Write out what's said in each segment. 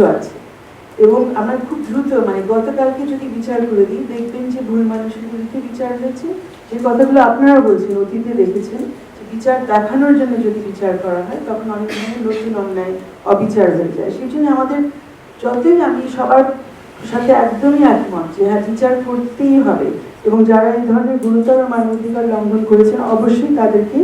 ভুলগুলো আছে। এবং আমরা খুব দ্রুত মানে গতকালকে যদি বিচার করে দিই, দেখবেন যে ভুল মানুষের বিরুদ্ধে বিচার হয়েছে যে কথাগুলো আপনারা বলছেন, অতীতে দেখেছেন বিচার দেখানোর জন্য যদি বিচার করা হয়, তখন অনেক ধরনের নতুন অন্যায়, অবিচার হয়ে যায়। সেই জন্য আমাদের যতই আমি সবার সাথে একদমই একমত যে হ্যাঁ বিচার করতেই হবে। এবং যারা এই ধরনের গুরুতর মানবাধিকার লঙ্ঘন করেছেন, অবশ্যই তাদেরকে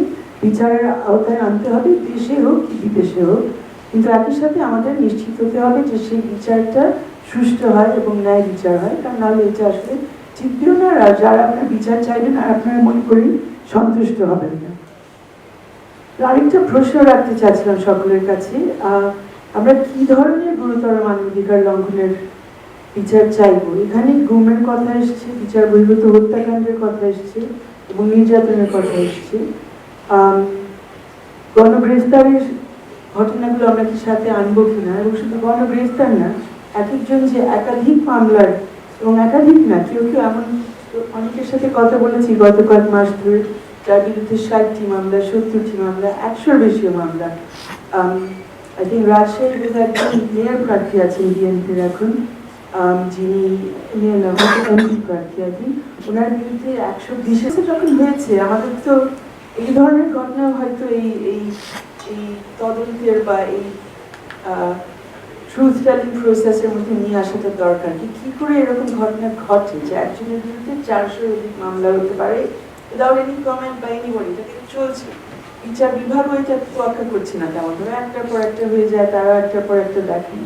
বিচারের আওতায় আনতে হবে, দেশে হোক বিদেশে হোক। কিন্তু একই সাথে আমাদের নিশ্চিত হতে হবে যে সেই বিচারটা সুষ্ঠু হয় এবং ন্যায় বিচার হয়। কারণ নাহলে এটা আসলে জিতবেও না যারা আপনার বিচার চাইবেন আর আপনারা মনে করি সন্তুষ্ট হবেন না। আরেকটা প্রশ্ন রাখতে চাচ্ছিলাম সকলের কাছে আমরা কি ধরনের গুরুতর মানবাধিকার লঙ্ঘনের বিচার চাইব? এখানে গুমের কথা এসছে, বিচার বহির্ভূত হত্যাকাণ্ডের কথা এসছে এবং নির্যাতনের কথা এসছে। গণগ্রেফতারের ঘটনাগুলো আমরা কি সাথে আনব কিনা? এবং শুধু গণগ্রেফতার না এক একজন যে একাধিক মামলার এবং একাধিক না, কেউ কেউ এমন অনেকের সাথে কথা বলেছি গত কয়েক মাস ধরে, যার বিরুদ্ধে ষাটটি মামলা, সত্তরটি মামলা, একশোর বেশিও মামলা। আই থিঙ্ক রাজশাহীর বোধহয় একজন মেয়র প্রার্থী আছেন বিএনপির এখন। যিনি মেয়র না প্রার্থী আর কি। ওনার বিরুদ্ধে একশো বিশে যখন হয়েছে, আমাদের তো এই ধরনের ঘটনা হয়তো এই এই এই তদন্তের বা এই ট্রুথ টেলিং প্রসেসের মধ্যে নিয়ে আসাটা দরকার। কি কি করে এরকম ঘটনা ঘটে যে একজনের বিরুদ্ধে চারশো অধিক মামলা হতে পারে উইদাউট এনি কমেন্ট বা এনিবডি এটা কিন্তু চলছে। বিচার বিভাগও এটা তোয়াক্কা করছে না। তেমন ভাবে একটার পর একটা হয়ে যায়, তারা একটার পর একটা দেখেন।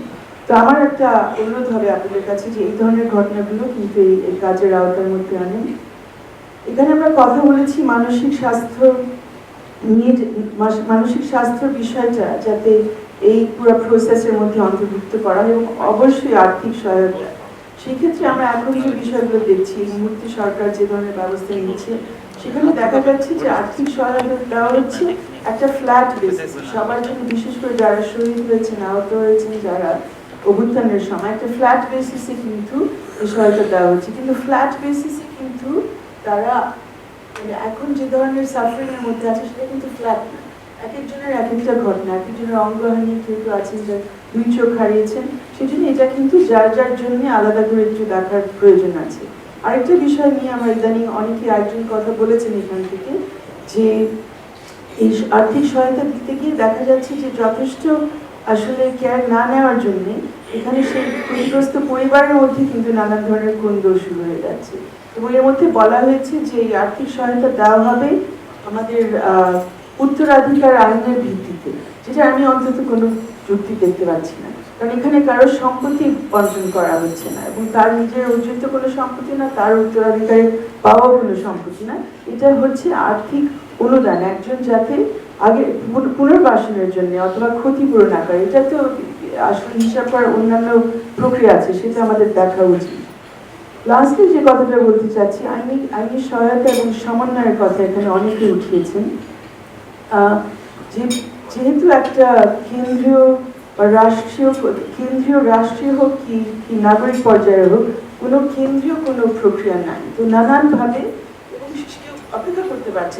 তো আমার একটা অনুরোধ হবে আপনাদের কাছে যে এই ধরনের ঘটনাগুলো কিন্তু এই কাজের আওতার মধ্যে আনেন। এখানে আমরা কথা বলেছি মানসিক স্বাস্থ্য নিয়ে মানসিক স্বাস্থ্য বিষয়টা যাতে এই পুরো প্রসেসের মধ্যে অন্তর্ভুক্ত করা এবং অবশ্যই আর্থিক সহায়তা। সেই ক্ষেত্রে আমরা এখন যে বিষয়গুলো দেখছি মুহূর্তে সরকার যে ধরনের ব্যবস্থা নিচ্ছে, সেখানে দেখা যাচ্ছে যে আর্থিক সহায়তা দেওয়া হচ্ছে একটা ফ্ল্যাট বেসিস সবার জন্য বিশেষ করে যারা শহীদ হয়েছেন, আহত হয়েছেন, যারা অভ্যুত্থানের সময়, একটা ফ্ল্যাট বেসিসে কিন্তু সহায়তা দেওয়া হচ্ছে। কিন্তু ফ্ল্যাট বেসিসে কিন্তু তারা এখন যে ধরনের সাফারিং এর মধ্যে আছে, সেটা কিন্তু ফ্ল্যাট না। এক একজনের এক একটা ঘটনা, এক একজনের অঙ্গহানি কেউ কেউ আছেন যে দুই চোখ হারিয়েছেন সেই জন্য এটা কিন্তু যার যার জন্য আলাদা করে একটু দেখার প্রয়োজন আছে। আরেকটা বিষয় নিয়ে আমার ইদানিং অনেকে আরেকজন কথা বলেছেন এখান থেকে, যে এই আর্থিক সহায়তা দিতে গিয়ে দেখা যাচ্ছে যে যথেষ্ট আসলে কেয়ার না নেওয়ার জন্য এখানে সেই ক্ষতিগ্রস্ত পরিবারের মধ্যে কিন্তু নানান ধরনের কোন্দল শুরু হয়ে যাচ্ছে। এবং এর মধ্যে বলা হয়েছে যে এই আর্থিক সহায়তা দেওয়া হবে আমাদের উত্তরাধিকার আইনের ভিত্তিতে, যেটা আমি অন্তত কোনো যুক্তি দেখতে পাচ্ছি না। কারণ এখানে কারও সম্পত্তি বন্টন করা হচ্ছে না এবং তার নিজের অর্জিত কোনো সম্পত্তি না, তার উত্তরাধিকারে পাওয়া কোনো সম্পত্তি না। এটা হচ্ছে আর্থিক অনুদান, একজন যাতে আগে পুনর্বাসনের জন্য অথবা ক্ষতিপূরণ আকারে, এটা তো আসলে হিসাব করার অন্যান্য প্রক্রিয়া আছে, সেটা আমাদের দেখা উচিত লাস্টে যে কথাটা বলতে চাচ্ছি, আইনি আইনি সহায়তা এবং সমন্বয়ের কথা এখানে অনেকে উঠিয়েছেন যেহেতু একটা কেন্দ্রীয় বা রাষ্ট্রীয়, কেন্দ্রীয় রাষ্ট্রীয় হোক কি কি নাগরিক পর্যায়ে হোক, কোনো কেন্দ্রীয় কোনো প্রক্রিয়া নাই তো নানানভাবে এবং অপেক্ষা করতে পারছে।